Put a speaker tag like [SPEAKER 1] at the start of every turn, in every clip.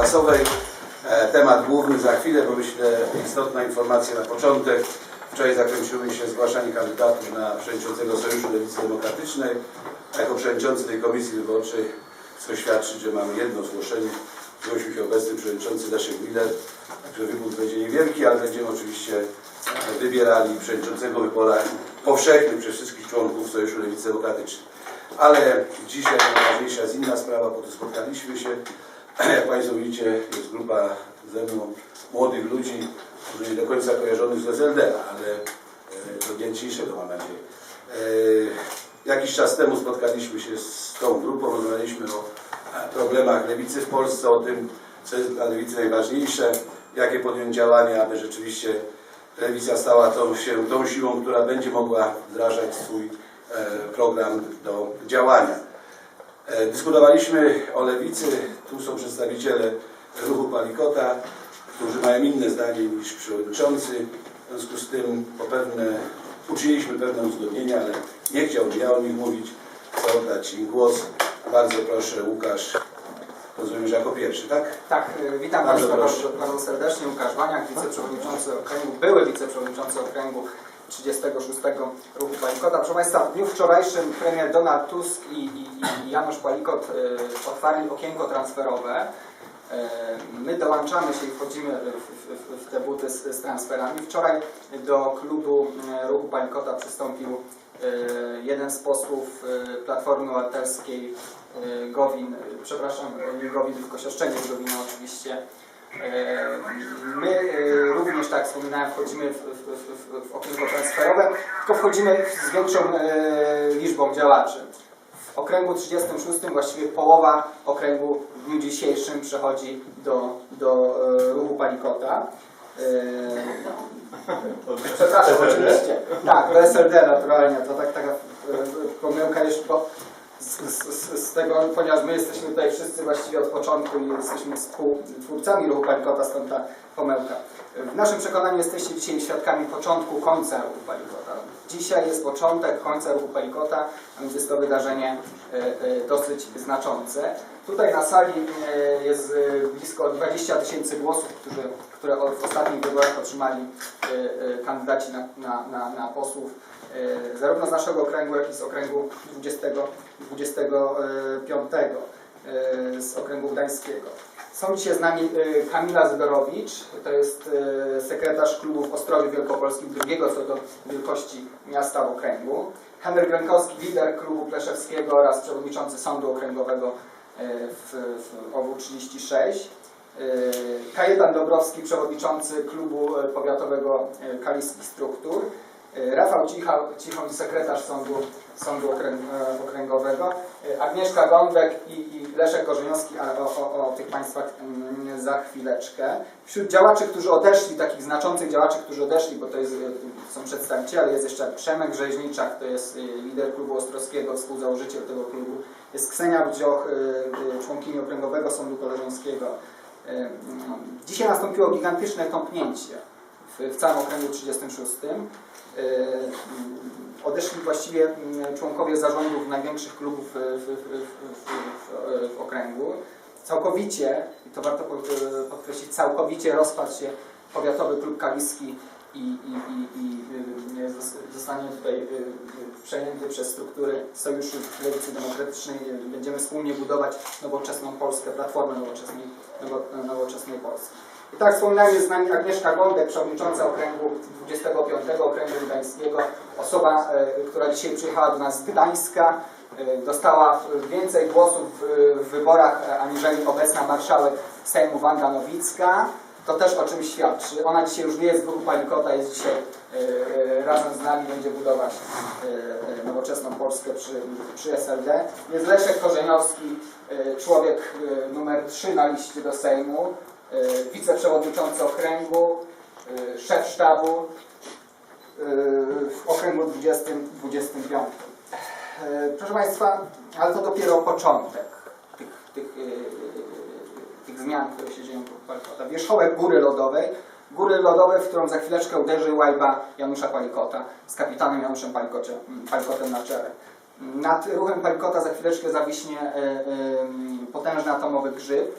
[SPEAKER 1] prasowej. E, Temat główny za chwilę, bo myślę istotna informacja na początek. Wczoraj zakończyły się zgłaszanie kandydatów na przewodniczącego Sojuszu Lewicy Demokratycznej. Jako przewodniczący tej komisji wyborczej chcę świadczyć, że mamy jedno zgłoszenie. Zgłosił się obecny przewodniczący Leszek Miller. Także wybór będzie niewielki, ale będziemy oczywiście e, wybierali przewodniczącego w wyborach powszechnych przez wszystkich członków Sojuszu Lewicy Demokratycznej. Ale dzisiaj najważniejsza jest inna sprawa, bo tu spotkaliśmy się. Jak Państwo widzicie, jest grupa ze mną młodych ludzi, którzy nie do końca kojarzonych z SLD, ale e, to wdzięczniejszego mam nadzieję. E, Jakiś czas temu spotkaliśmy się z tą grupą, rozmawialiśmy o e, problemach lewicy w Polsce, o tym, co jest dla lewicy najważniejsze, jakie podjąć działania, aby rzeczywiście lewica stała tą, się tą siłą, która będzie mogła wdrażać swój program do działania. E, Dyskutowaliśmy o lewicy, tu są przedstawiciele ruchu Palikota, którzy mają inne zdanie niż przewodniczący. W związku z tym po pewne, uczyniliśmy pewne uzgodnienia, ale nie chciałbym ja o nich mówić. Chcę oddać im głos. Bardzo proszę, Łukasz, rozumiem, że jako pierwszy, tak?
[SPEAKER 2] Tak, y, witam
[SPEAKER 1] Bardzo
[SPEAKER 2] bardzo, bardzo serdecznie. Łukasz Baniak, wiceprzewodniczący okręgu, były wiceprzewodniczący okręgu 36 Ruchu Palikota. Proszę Państwa, w dniu wczorajszym premier Donald Tusk i, i, i Janusz Palikot y, otwarli okienko transferowe. Y, My dołączamy się i wchodzimy w, w, w te buty z, z transferami. Wczoraj do klubu y, Ruchu Palikota przystąpił jeden z posłów Platformy Obywatelskiej Gowin, przepraszam, nie Gowin, tylko Siostrzeniec Gowina oczywiście. E, My y, również, tak wspominałem, wchodzimy w, w, w, w, transferowe, tylko wchodzimy z większą e, liczbą działaczy. W okręgu 36 właściwie połowa okręgu w dniu dzisiejszym przechodzi do, do e, ruchu Palikota. E, Przepraszam, oczywiście. Tak, do SLD naturalnie. To tak, taka e, pomyłka jeszcze, bo z, z, z tego, ponieważ my jesteśmy tutaj wszyscy właściwie od początku i jesteśmy współtwórcami ruchu Palikota, stąd ta pomyłka. W naszym przekonaniu jesteście dzisiaj świadkami początku końca ruchu Palikota. Dzisiaj jest początek końca ruchu Palikota, a więc jest to wydarzenie dosyć znaczące. Tutaj na sali e, jest e, blisko 20 tysięcy głosów, które w ostatnich wyborach otrzymali e, e, kandydaci na, na, na, na posłów e, zarówno z naszego okręgu, jak i z okręgu 20, 25 e, z okręgu gdańskiego. Są dzisiaj z nami e, Kamila Zydorowicz, to jest e, sekretarz klubu w Ostrowiu Wielkopolskim, drugiego co do wielkości miasta w okręgu. Henryk Grękowski, lider klubu Pleszewskiego oraz przewodniczący Sądu Okręgowego e, w, w OWU 36. E, Kajetan Dobrowski, przewodniczący klubu powiatowego Kaliskich Struktur. Rafał Cichoń, sekretarz Sądu, Sądu e, Okręgowego. E, Agnieszka Gądek i, i Leszek Korzeniowski, ale o, o, o tych Państwach mm, za chwileczkę. Wśród działaczy, którzy odeszli, takich znaczących działaczy, którzy odeszli, bo to jest, e, są przedstawiciele, jest jeszcze Przemek Rzeźniczak, to jest lider klubu Ostrowskiego, współzałożyciel tego klubu. Jest Ksenia Wdzioch, e, członkini Okręgowego Sądu Koleżeńskiego. Mm, Dzisiaj nastąpiło gigantyczne tąpnięcie w, w całym okręgu 36. E, Odeszli właściwie mm, członkowie zarządów największych klubów w, w, w, w, okręgu. Całkowicie, i to warto e, podkreślić, całkowicie rozpadł się powiatowy klub kaliski i, i, i, i zos- zostanie tutaj y, przejęty przez struktury Sojuszu Lewicy Demokratycznej. Będziemy wspólnie budować nowoczesną Polskę, platformę nowoczesnej, nowo, nowoczesnej Polski. I tak wspominałem, jest z nami Agnieszka Gądek, przewodnicząca okręgu 25 Okręgu Gdańskiego. Osoba, e, która dzisiaj przyjechała do nas z Gdańska, e, dostała więcej głosów w- wyborach e, aniżeli obecna marszałek Sejmu Wanda Nowicka. To też o czymś świadczy. Ona dzisiaj już nie jest w ruchu Palikota, jest dzisiaj razem z nami, będzie budować nowoczesną Polskę przy, przy SLD. Jest Leszek Korzeniowski, człowiek numer 3 na liście do Sejmu, wiceprzewodniczący okręgu, e, szef sztabu e, w okręgu 20-25. E, Proszę Państwa, ale to dopiero początek tych, tych, tych zmian, które się dzieją w Palikota. Wierzchołek Góry Lodowej, Góry Lodowej, w którą za chwileczkę uderzy łajba Janusza Palikota z kapitanem Januszem Palikocie, Palikotem na czele. Nad ruchem Palikota za chwileczkę zawiśnie e, e, potężny atomowy grzyb,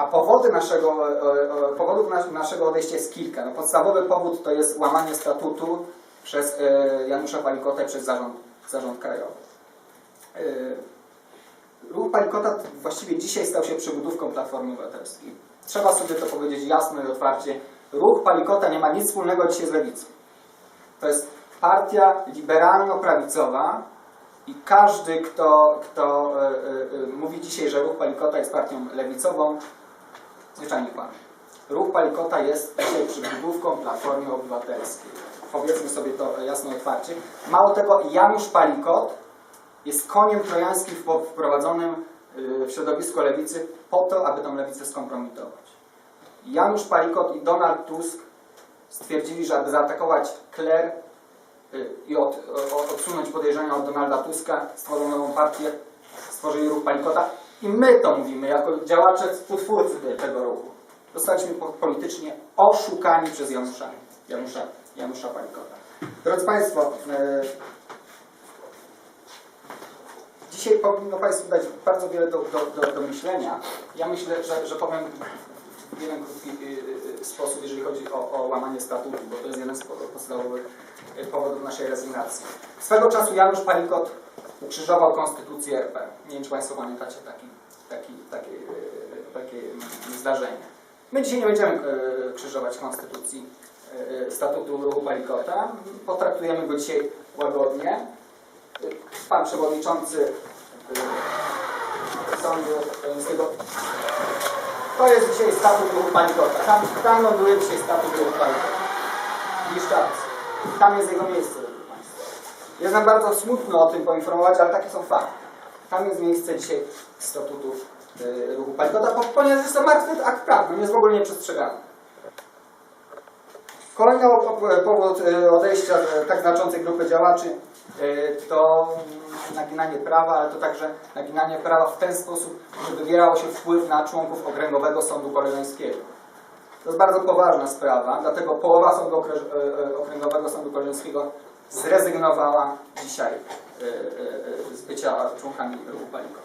[SPEAKER 2] A powody naszego, e, e, powodów nas- naszego odejścia jest kilka. No, podstawowy powód to jest łamanie statutu przez e, Janusza Palikota przez zarząd, zarząd krajowy. E, Ruch Palikota właściwie dzisiaj stał się przybudówką Platformy Obywatelskiej. Trzeba sobie to powiedzieć jasno i otwarcie. Ruch Palikota nie ma nic wspólnego dzisiaj z lewicą. To jest partia liberalno-prawicowa i każdy, kto, kto e, e, e, mówi dzisiaj, że ruch Palikota jest partią lewicową, zwyczajnie kłamie. Ruch Palikota jest dzisiaj przybudówką Platformy Obywatelskiej. Powiedzmy sobie to jasno otwarcie. Mało tego, Janusz Palikot jest koniem trojańskim wprowadzonym y, w środowisko lewicy po to, aby tą lewicę skompromitować. Janusz Palikot i Donald Tusk stwierdzili, że aby zaatakować Kler y, i od, odsunąć podejrzenia od Donalda Tuska, stworzono nową partię, stworzyli ruch Palikota i my to mówimy jako działacze, współtwórcy te- tego ruchu. Zostaliśmy po- politycznie oszukani przez Janusza, Janusza, Janusza Palikota. Drodzy Państwo, y, Dzisiaj powinno Państwu dać bardzo wiele do, do, do, do myślenia. Ja myślę, że, że powiem w jeden krótki y, y, sposób, jeżeli chodzi o, o łamanie statutu, bo to jest jeden z po- podstawowych powodów naszej rezygnacji. Swego czasu Janusz Palikot ukrzyżował konstytucję RP. Nie wiem, czy Państwo pamiętacie taki, taki, takie, y, takie zdarzenie. My dzisiaj nie będziemy y, krzyżować konstytucji y, statutu ruchu Palikota. Potraktujemy go dzisiaj łagodnie pan przewodniczący sądu Miejskiego. To jest dzisiaj statut ruchu Palikota. Tam, tam ląduje dzisiaj statut ruchu Palikota. Liszczarc. Tam jest jego miejsce. Jest nam bardzo smutno o tym poinformować, ale takie są fakty. Tam jest miejsce dzisiaj statutu y, ruchu Palikota, po- ponieważ jest to martwy akt prawny, jest w ogóle nieprzestrzegany. Kolejny powód y, odejścia y, tak znaczącej grupy działaczy to naginanie prawa, ale to także naginanie prawa w ten sposób, że wywierało się wpływ na członków Okręgowego Sądu Koleżeńskiego. To jest bardzo poważna sprawa, dlatego połowa Sądu Okręgowego Sądu Koleżeńskiego zrezygnowała dzisiaj y, y, y, z bycia członkami ruchu Palikota.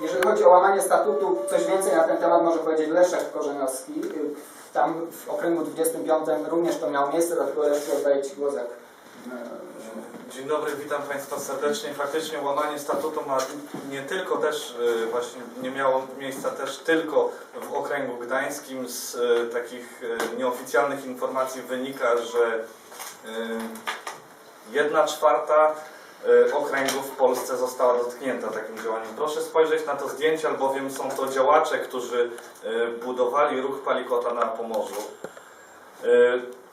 [SPEAKER 2] Jeżeli chodzi o łamanie statutu, coś więcej na ten temat może powiedzieć Leszek Korzeniowski. Y, Tam w okręgu 25 również to miało miejsce, dlatego Leszek oddaję Ci głos jak
[SPEAKER 3] Dzień dobry, witam Państwa serdecznie. Faktycznie łamanie statutu ma nie tylko też właśnie nie miało miejsca też tylko w okręgu gdańskim. Z takich nieoficjalnych informacji wynika, że jedna czwarta y, okręgów w Polsce została dotknięta takim działaniem. Proszę spojrzeć na to zdjęcie, albowiem są to działacze, którzy y, budowali ruch Palikota na Pomorzu.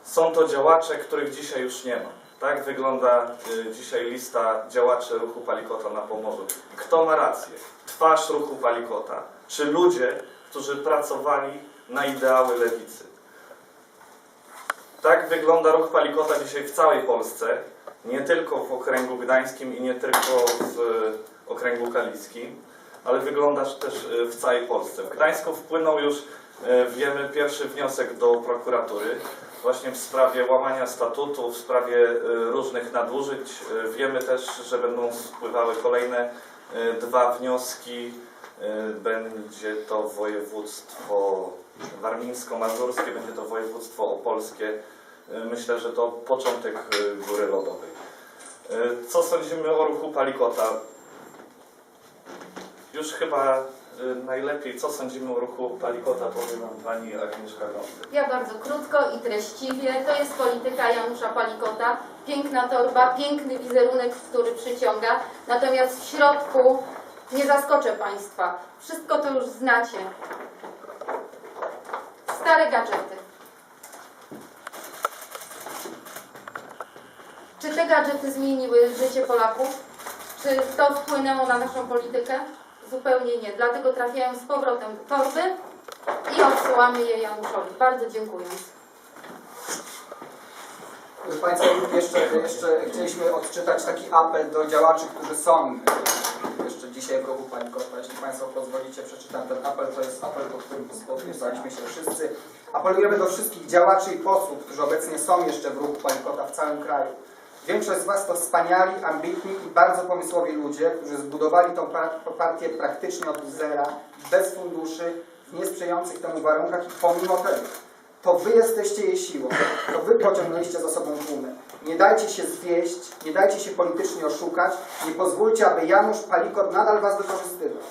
[SPEAKER 3] Są to działacze, których dzisiaj już nie ma. Tak wygląda dzisiaj lista działaczy ruchu Palikota na Pomorzu. Kto ma rację? Twarz ruchu Palikota, czy ludzie, którzy pracowali na ideały lewicy? Tak wygląda ruch Palikota dzisiaj w całej Polsce, nie tylko w okręgu gdańskim i nie tylko w y, okręgu kaliskim, ale wygląda też y, w całej Polsce. W Gdańsku wpłynął już, y, wiemy, pierwszy wniosek do prokuratury właśnie w sprawie łamania statutu, w sprawie różnych nadużyć. Wiemy też, że będą spływały kolejne dwa wnioski. Będzie to województwo warmińsko-mazurskie, będzie to województwo opolskie. Y, Myślę, że to początek y, góry lodowej. Y, Co sądzimy o ruchu Palikota? Już chyba najlepiej, co sądzimy o ruchu Palikota, powie nam pani Agnieszka Gąstek.
[SPEAKER 4] Ja bardzo krótko i treściwie. To jest polityka Janusza Palikota. Piękna torba, piękny wizerunek, który przyciąga. Natomiast w środku nie zaskoczę Państwa. Wszystko to już znacie. Stare gadżety. Czy te gadżety zmieniły życie Polaków? Czy to wpłynęło na naszą politykę? Zupełnie nie. Dlatego trafiają z powrotem do torby i odsyłamy je Januszowi. Bardzo dziękuję.
[SPEAKER 2] Proszę Państwa, jeszcze, jeszcze chcieliśmy odczytać taki apel do działaczy, którzy są dzisiaj w ruchu Palikota. Jeśli Państwo pozwolicie, przeczytam ten apel. To jest apel, pod którym podpisaliśmy się wszyscy. Apelujemy do wszystkich działaczy i posłów, którzy obecnie są jeszcze w ruchu Palikota w całym kraju. Większość z Was to wspaniali, ambitni i bardzo pomysłowi ludzie, którzy zbudowali tą par- partię praktycznie od zera, bez funduszy, w niesprzyjających temu warunkach i pomimo tego, to Wy jesteście jej siłą, to Wy pociągnęliście za sobą tłumy. Nie dajcie się zwieść, nie dajcie się politycznie oszukać, nie pozwólcie, aby Janusz Palikot nadal Was wykorzystywał.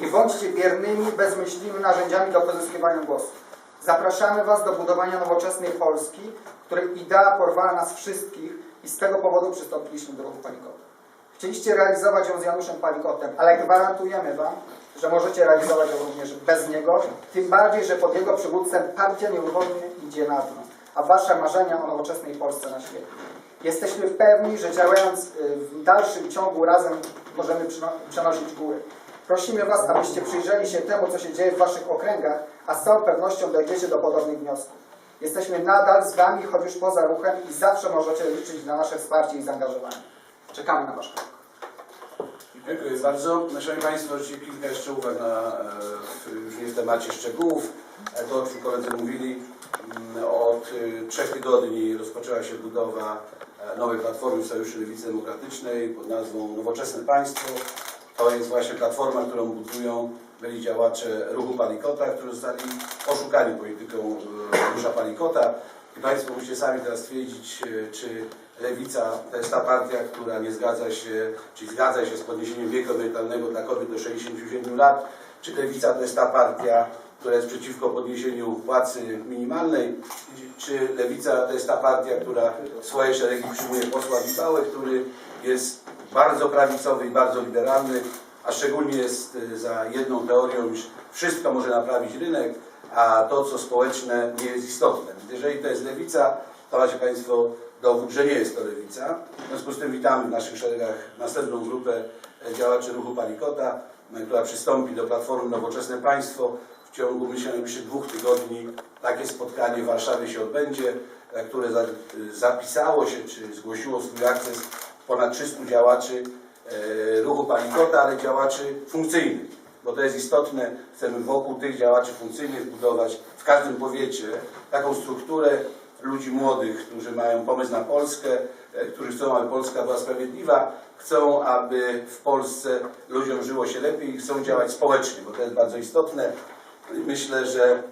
[SPEAKER 2] Nie bądźcie biernymi, bezmyślnymi narzędziami do pozyskiwania głosów. Zapraszamy Was do budowania nowoczesnej Polski, której idea porwała nas wszystkich i z tego powodu przystąpiliśmy do ruchu Palikota. Chcieliście realizować ją z Januszem Palikotem, ale gwarantujemy Wam, że możecie realizować ją również bez niego, tym bardziej, że pod jego przywództwem partia nieuchronnie idzie na dno, a Wasze marzenia o nowoczesnej Polsce na świecie. Jesteśmy pewni, że działając y, w dalszym ciągu razem możemy przenosić góry. Prosimy Was, abyście przyjrzeli się temu, co się dzieje w Waszych okręgach, a z całą pewnością dojdziecie do podobnych wniosków. Jesteśmy nadal z Wami, choć już poza ruchem i zawsze możecie liczyć na nasze wsparcie i zaangażowanie. Czekamy na Wasz.
[SPEAKER 1] Dziękuję bardzo. No, Szanowni Państwo, kilka jeszcze uwag na, już nie w temacie szczegółów. E, To, o czym koledzy mówili, mm, od e, trzech tygodni rozpoczęła się budowa e, nowej platformy Sojuszu Lewicy Demokratycznej pod nazwą Nowoczesne Państwo. To jest właśnie platforma, którą budują byli działacze ruchu Palikota, którzy zostali oszukani polityką e, Janusza Palikota. Państwo musicie sami teraz stwierdzić, e, czy Lewica to jest ta partia, która nie zgadza się, czy zgadza się z podniesieniem wieku emerytalnego dla kobiet do 67 lat, czy Lewica to jest ta partia, która jest przeciwko podniesieniu płacy minimalnej, czy Lewica to jest ta partia, która swoje szeregi przyjmuje posła Wibałę, który jest bardzo prawicowy i bardzo liberalny, a szczególnie jest y, za jedną teorią, iż wszystko może naprawić rynek, a to, co społeczne, nie jest istotne. Więc Jeżeli to jest lewica, to macie Państwo dowód, że nie jest to lewica. W związku z tym witamy w naszych szeregach następną grupę działaczy ruchu Palikota, która przystąpi do Platformy Nowoczesne Państwo. W ciągu, myślę, najbliższych dwóch tygodni takie spotkanie w Warszawie się odbędzie, które za- zapisało się, czy zgłosiło swój akces ponad 300 działaczy e, ruchu Palikota, ale działaczy funkcyjnych, bo to jest istotne. Chcemy wokół tych działaczy funkcyjnych budować w każdym powiecie taką strukturę ludzi młodych, którzy mają pomysł na Polskę, e, którzy chcą, aby Polska była sprawiedliwa, chcą, aby w Polsce ludziom żyło się lepiej i chcą działać społecznie, bo to jest bardzo istotne. Myślę, że mm,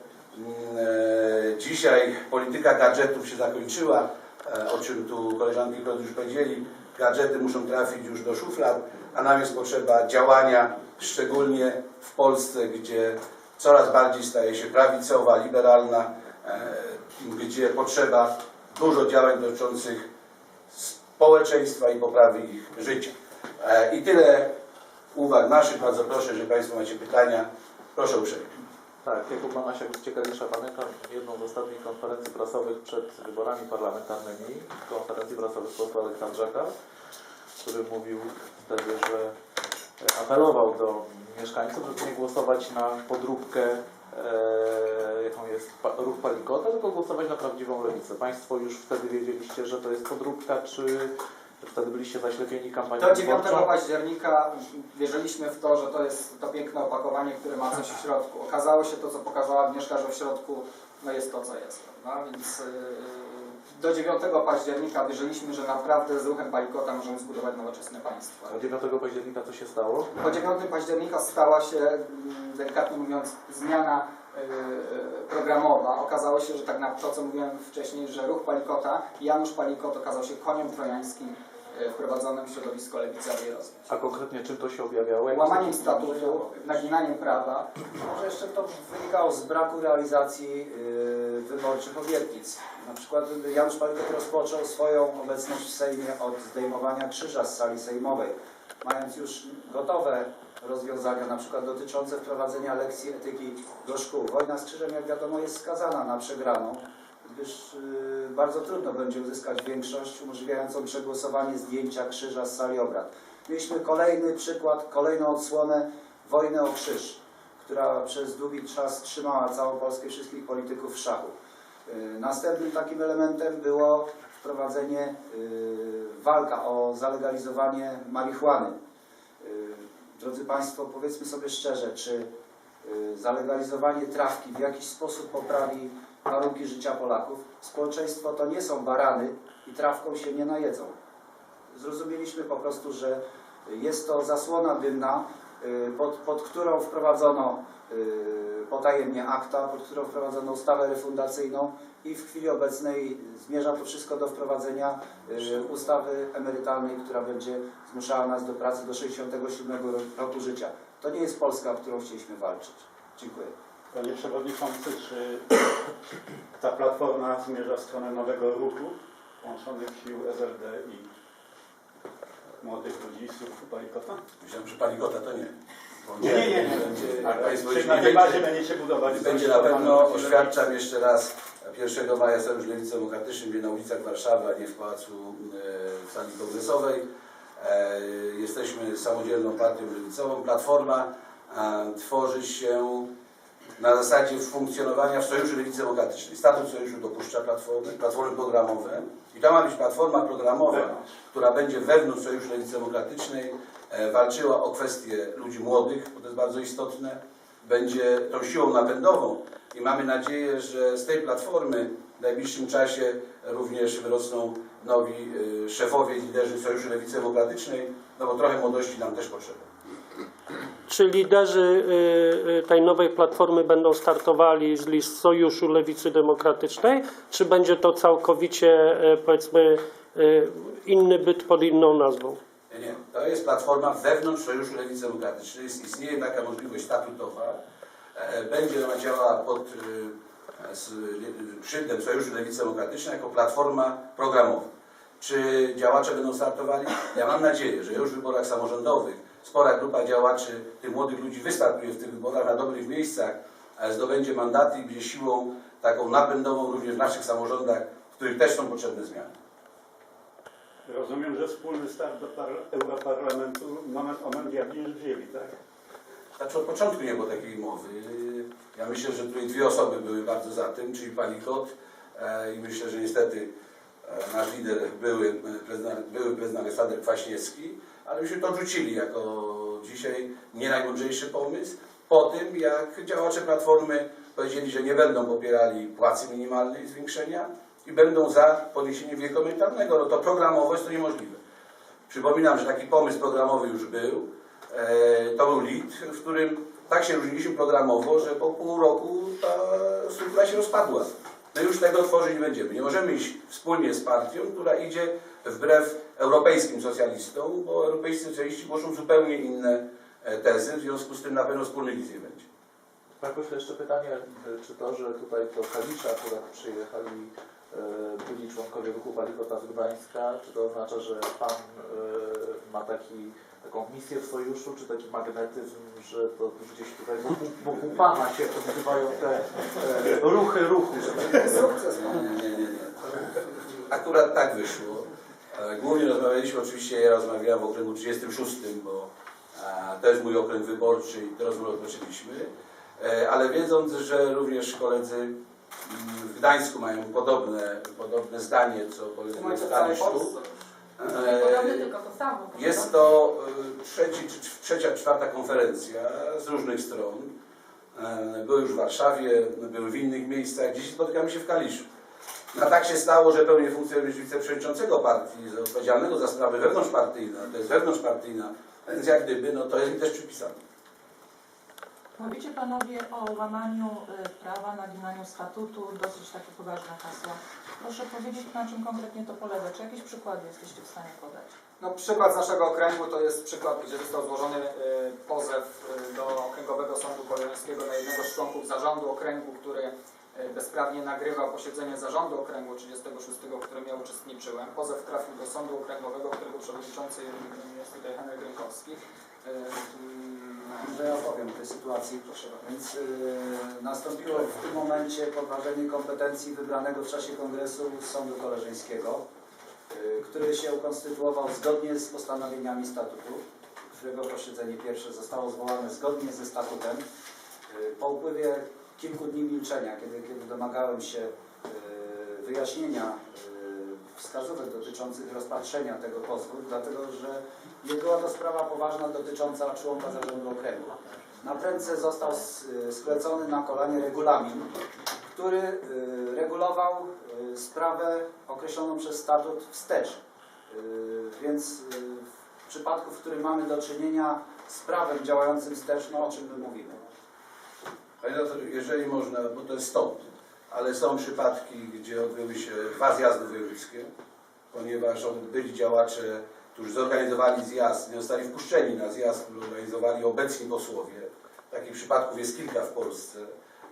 [SPEAKER 1] e, dzisiaj polityka gadżetów się zakończyła, e, o czym tu koleżanki już powiedzieli. Gadżety muszą trafić już do szuflad, a nam jest potrzeba działania, szczególnie w Polsce, gdzie coraz bardziej staje się prawicowa, liberalna, e, gdzie potrzeba dużo działań dotyczących społeczeństwa i poprawy ich życia. E, I tyle uwag naszych. Bardzo proszę, jeżeli Państwo macie pytania, proszę uprzejmie.
[SPEAKER 5] Tak, Jakub Manasiak z Ciekawisza. Pamiętam jedną z ostatnich konferencji prasowych przed wyborami parlamentarnymi, konferencji prasowych posła Aleksandrzaka, który mówił wtedy, że apelował do mieszkańców, żeby nie głosować na podróbkę, e, jaką jest pa, ruch Palikota, tylko głosować na prawdziwą lewicę. Państwo już wtedy wiedzieliście, że to jest podróbka, czy wtedy byliście zaślepieni kampanią
[SPEAKER 2] Do 9
[SPEAKER 5] wyborczą?
[SPEAKER 2] października wierzyliśmy w to, że to jest to piękne opakowanie, które ma coś w środku. Okazało się to, co pokazała Agnieszka, że w środku no jest to, co jest. Prawda? Więc yy, do 9 października wierzyliśmy, że naprawdę z ruchem Palikota możemy zbudować nowoczesne państwo.
[SPEAKER 5] A 9 października co się stało?
[SPEAKER 2] Po 9 października stała się, mm, delikatnie mówiąc, zmiana yy, programowa. Okazało się, że tak na to, co mówiłem wcześniej, że ruch Palikota, Janusz Palikot okazał się koniem trojańskim wprowadzonym w aby je rozbić.
[SPEAKER 5] A konkretnie czym to się objawiało? Jak
[SPEAKER 2] Łamaniem statutu, naginaniem prawa.
[SPEAKER 6] Może jeszcze to wynikało z braku realizacji yy, wyborczych obietnic. Na przykład Janusz Palikot rozpoczął swoją obecność w Sejmie od zdejmowania krzyża z sali sejmowej, mając już gotowe rozwiązania, na przykład dotyczące wprowadzenia lekcji etyki do szkół. Wojna z krzyżem, jak wiadomo, jest skazana na przegraną, gdyż yy, bardzo trudno będzie uzyskać większość umożliwiającą przegłosowanie zdjęcia krzyża z sali obrad. Mieliśmy kolejny przykład, kolejną odsłonę wojny o krzyż która przez długi czas trzymała całą Polskę, wszystkich polityków w szachu. Yy, Następnym takim elementem było wprowadzenie, yy, walka o zalegalizowanie marihuany. Drodzy Państwo, powiedzmy sobie szczerze, czy zalegalizowanie trawki w jakiś sposób poprawi warunki życia Polaków? Społeczeństwo to nie są barany i trawką się nie najedzą. zrozumieliśmy po prostu, że jest to zasłona dymna, y, pod, pod którą wprowadzono y, potajemnie akta, pod którą wprowadzono ustawę refundacyjną i w chwili obecnej zmierza to wszystko do wprowadzenia y, ustawy emerytalnej, która będzie zmuszała nas do pracy do 67 roku życia. To nie jest Polska, o którą chcieliśmy walczyć. Dziękuję.
[SPEAKER 7] Panie Przewodniczący, czy ta platforma zmierza w stronę nowego ruchu łączonych sił SLD i młodych ludzi z ruchu Palikota?
[SPEAKER 1] Myślałem, że Palikota to nie. Bo
[SPEAKER 7] Nie, nie, nie.
[SPEAKER 1] Będzie,
[SPEAKER 7] Ale
[SPEAKER 1] Państwo
[SPEAKER 7] na
[SPEAKER 1] nie
[SPEAKER 7] tej bazie
[SPEAKER 1] będzie,
[SPEAKER 7] będziecie budować
[SPEAKER 1] będzie
[SPEAKER 7] coś
[SPEAKER 1] na pewno, oświadczam jeszcze raz, 1 maja Sojusz Lewicy Demokratycznej na ulicach Warszawy, a nie w Pałacu e, w sali kongresowej. E, Jesteśmy samodzielną partią lewicową. Platforma e, tworzy się na zasadzie funkcjonowania w Sojuszu Lewicy Demokratycznej. Statut Sojuszu dopuszcza platformy, platformy programowe i to ma być platforma programowa, która będzie wewnątrz Sojuszu Lewicy Demokratycznej walczyła o kwestie ludzi młodych, bo to jest bardzo istotne, będzie tą siłą napędową i mamy nadzieję, że z tej platformy w najbliższym czasie również wyrosną nowi e, szefowie, liderzy Sojuszu Lewicy Demokratycznej, no bo trochę młodości nam też potrzeba.
[SPEAKER 8] Czy liderzy y, y, tej nowej platformy będą startowali z list Sojuszu Lewicy Demokratycznej, czy będzie to całkowicie, y, powiedzmy, y, inny byt pod inną nazwą?
[SPEAKER 1] Nie, nie. To jest platforma wewnątrz Sojuszu Lewicy Demokratycznej. Istnieje taka możliwość statutowa. E, Będzie ona działała pod e, e, szyldem Sojuszu Lewicy Demokratycznej jako platforma programowa. Czy działacze będą startowali? Ja mam nadzieję, że już w wyborach samorządowych spora grupa działaczy, tych młodych ludzi wystartuje w tych wyborach na dobrych miejscach, e, zdobędzie mandaty i będzie siłą taką napędową również w naszych samorządach, w których też są potrzebne zmiany.
[SPEAKER 7] Rozumiem, że wspólny start do par- Europarlamentu moment, moment diabli wzięli, tak?
[SPEAKER 1] Znaczy od początku nie było takiej mowy. Ja myślę, że tutaj dwie osoby były bardzo za tym, czyli Palikot e, i myślę, że niestety e, nasz lider, były prezydent, były prezydent Aleksander Kwaśniewski, ale myśmy to odrzucili jako dzisiaj nie najmądrzejszy pomysł. Po tym, jak działacze Platformy powiedzieli, że nie będą popierali płacy minimalnej zwiększenia i będą za podniesieniem wieku emerytalnego, no to programowo jest to niemożliwe. Przypominam, że taki pomysł programowy już był. E, To był LID, w którym tak się różniliśmy programowo, że po pół roku ta struktura się rozpadła. My już tego tworzyć nie będziemy. Nie możemy iść wspólnie z partią, która idzie wbrew europejskim socjalistom, bo europejscy socjaliści głoszą zupełnie inne e, tezy, w związku z tym na pewno wspólnych wizji będzie.
[SPEAKER 5] Panie pośle, jeszcze pytanie, y, czy to, że tutaj do Kalisza akurat przyjechali byli członkowie ruchu Palikota z Gdańska, czy to oznacza, że Pan y, ma taki, taką misję w sojuszu, czy taki magnetyzm, że to gdzieś tutaj wokół, wokół Pana się odbywają te e, ruchy ruchu, że powiem.
[SPEAKER 2] Sukces.
[SPEAKER 1] Nie, nie, nie, nie. Akurat tak wyszło. E, Głównie rozmawialiśmy, oczywiście ja rozmawiałem w okręgu 36, bo e, to jest mój okręg wyborczy i te rozmowy rozpoczęliśmy. E, Ale wiedząc, że również koledzy w Gdańsku mają podobne, podobne zdanie, co powiedzmy w.
[SPEAKER 4] Nie
[SPEAKER 1] e, jest to y, trzeci, trzecia, czwarta konferencja z różnych stron. E, Były już w Warszawie, były w innych miejscach. Dziś spotykamy się w Kaliszu. No tak się stało, że pełnię funkcję wiceprzewodniczącego partii, odpowiedzialnego za sprawy wewnątrzpartyjne, to jest wewnątrzpartyjna, więc jak gdyby, no to jest mi też przypisane.
[SPEAKER 9] Mówicie panowie o łamaniu y, prawa, naginaniu statutu, dosyć takie poważne hasła. Proszę powiedzieć, na czym konkretnie to polega? Czy jakieś przykłady jesteście w stanie podać?
[SPEAKER 2] No, przykład z naszego okręgu to jest przykład, gdzie został złożony y, pozew y, do Okręgowego Sądu Koleżeńskiego na jednego z członków zarządu okręgu, który bezprawnie nagrywał posiedzenie zarządu okręgu 36, w którym ja uczestniczyłem. Pozew trafił do Sądu Okręgowego, którego przewodniczący jest tutaj Henryk Rynkowski.
[SPEAKER 6] Ja opowiem o tej sytuacji. Więc y, nastąpiło w tym momencie podważenie kompetencji wybranego w czasie kongresu Sądu Koleżeńskiego, y, który się ukonstytuował zgodnie z postanowieniami statutu, którego posiedzenie pierwsze zostało zwołane zgodnie ze statutem. Y, po upływie kilku dni milczenia, kiedy, kiedy domagałem się wyjaśnienia wskazówek dotyczących rozpatrzenia tego pozwu, dlatego że nie była to sprawa poważna dotycząca członka zarządu okręgu. Na prędce został y, sklecony na kolanie regulamin, który y, regulował y, sprawę określoną przez statut wstecz. Więc w przypadku, w którym mamy do czynienia z prawem działającym wsteczno, o czym my mówimy?
[SPEAKER 1] Panie doktor, jeżeli można, bo to jest stąd, ale są przypadki, gdzie odbyły się dwa zjazdy wojewódzkie, ponieważ byli działacze, którzy zorganizowali zjazd, nie zostali wpuszczeni na zjazd, który organizowali obecni posłowie. Takich przypadków jest kilka w Polsce.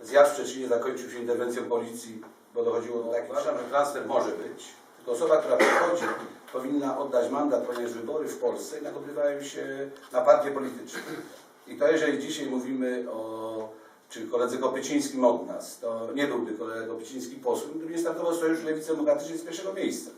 [SPEAKER 1] Zjazd w Szczecinie zakończył się interwencją policji, bo dochodziło do takich... Uważam, że transfer może być, tylko osoba, która przychodzi, powinna oddać mandat, ponieważ wybory w Polsce jednak odbywają się na partie polityczne. I to jeżeli dzisiaj mówimy o czy koledze Kopycińskim od nas, to nie byłby kolega Kopyciński posłem, gdyby nie startował Sojusz Lewicy Demokratycznej z pierwszego miejsca.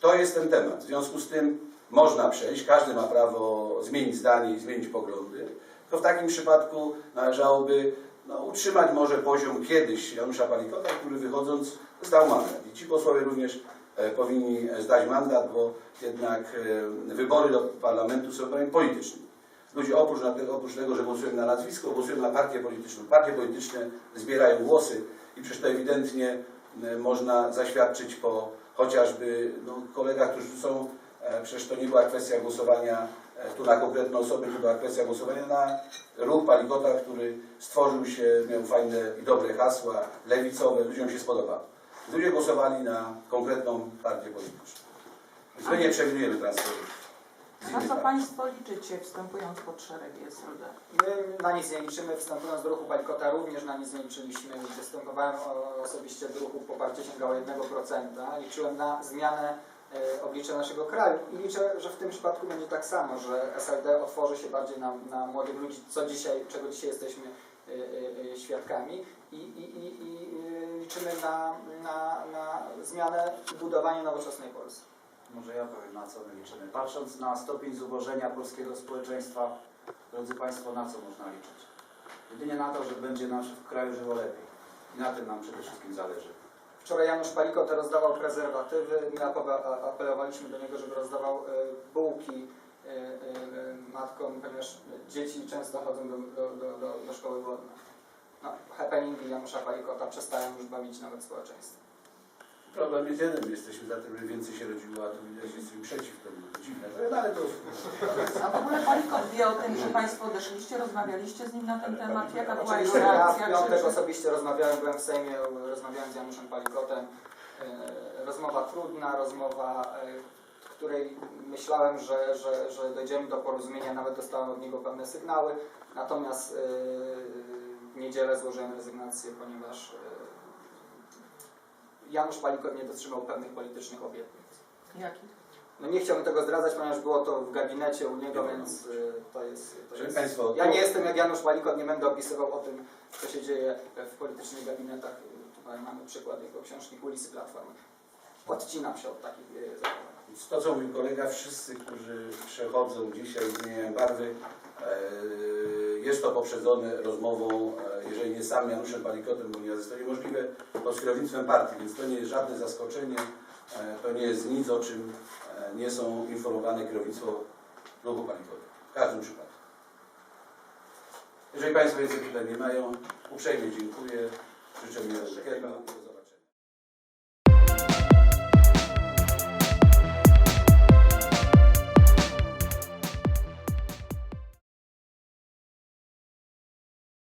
[SPEAKER 1] To jest ten temat. W związku z tym można przejść, każdy ma prawo zmienić zdanie i zmienić poglądy, to w takim przypadku należałoby no, utrzymać może poziom kiedyś Janusza Palikota, który wychodząc zdał mandat. I ci posłowie również e, powinni zdać mandat, bo jednak e, wybory do parlamentu są wyborami politycznymi. Ludzie oprócz, oprócz tego, że głosują na nazwisko, głosują na partię polityczną. Partie polityczne zbierają głosy i przecież to ewidentnie e, można zaświadczyć po chociażby no, kolegach, którzy są, e, przecież to nie była kwestia głosowania e, tu na konkretne osoby, to była kwestia głosowania na ruch Palikota, który stworzył się, miał fajne i dobre hasła, lewicowe, ludziom się spodobało. Ludzie głosowali na konkretną partię polityczną. My nie przewidujemy transferów.
[SPEAKER 9] Na co. Państwo liczycie wstępując pod szeregi SLD?
[SPEAKER 2] My na nic nie liczymy, wstępując do ruchu Palikota również na nic nie liczyliśmy. Występowałem osobiście do ruchu, poparcie sięgało 1%. Liczyłem na zmianę e, oblicza naszego kraju i liczę, że w tym przypadku będzie tak samo, że SLD otworzy się bardziej na, na młodych ludzi, co dzisiaj, czego dzisiaj jesteśmy e, e, świadkami i, i, i, i liczymy na, na, na zmianę i budowanie nowoczesnej Polski.
[SPEAKER 6] Może ja powiem, na co my liczymy. Patrząc na stopień zubożenia polskiego społeczeństwa, drodzy Państwo, na co można liczyć? Jedynie na to, że będzie nam w kraju żyło lepiej. I na tym nam przede wszystkim zależy.
[SPEAKER 2] Wczoraj Janusz Palikot rozdawał prezerwatywy. My apelowaliśmy do niego, żeby rozdawał e, bułki e, e, matkom, ponieważ dzieci często chodzą do, do, do, do, do szkoły głodne. No, happeningi Janusza Palikota przestają już bawić nawet społeczeństwo.
[SPEAKER 1] Problem jest jeden, my jesteśmy za tym, żeby więcej się rodziło, a tu widać, że jesteśmy przeciw temu. Dziwne, no, ale to...
[SPEAKER 9] A w ogóle Palikot wie o tym, że Państwo odeszliście, rozmawialiście z nim na ten temat? Jaka była jego
[SPEAKER 2] Oczywiście ja w
[SPEAKER 9] reakcja?
[SPEAKER 2] piątek osobiście rozmawiałem, byłem w Sejmie, rozmawiałem z Januszem Palikotem. E, Rozmowa trudna, rozmowa, e, której myślałem, że, że, że dojdziemy do porozumienia, nawet dostałem od niego pewne sygnały. Natomiast e, w niedzielę złożyłem rezygnację, ponieważ Janusz Palikot nie dotrzymał pewnych politycznych obietnic.
[SPEAKER 9] Jakich?
[SPEAKER 2] No nie chciałbym tego zdradzać, ponieważ było to w gabinecie u niego, więc e, to jest... To jest...
[SPEAKER 1] Państwo,
[SPEAKER 2] Ja nie jestem jak Janusz Palikot, nie będę opisywał o tym, co się dzieje w politycznych gabinetach. Tutaj mamy przykład jego książki Kulisy Platformy. Odcinam się od takich e, zachowań.
[SPEAKER 1] To, co mój kolega, wszyscy, którzy przechodzą dzisiaj, zmieniają barwy, e, jest to poprzedzone rozmową, e, jeżeli nie sam Januszem Palikotem, ponieważ jest to niemożliwe, z kierownictwem partii, więc to nie jest żadne zaskoczenie, e, to nie jest nic, o czym e, nie są informowane kierownictwo klubu Palikota. W każdym przypadku. Jeżeli Państwo więcej pytań nie mają, uprzejmie dziękuję.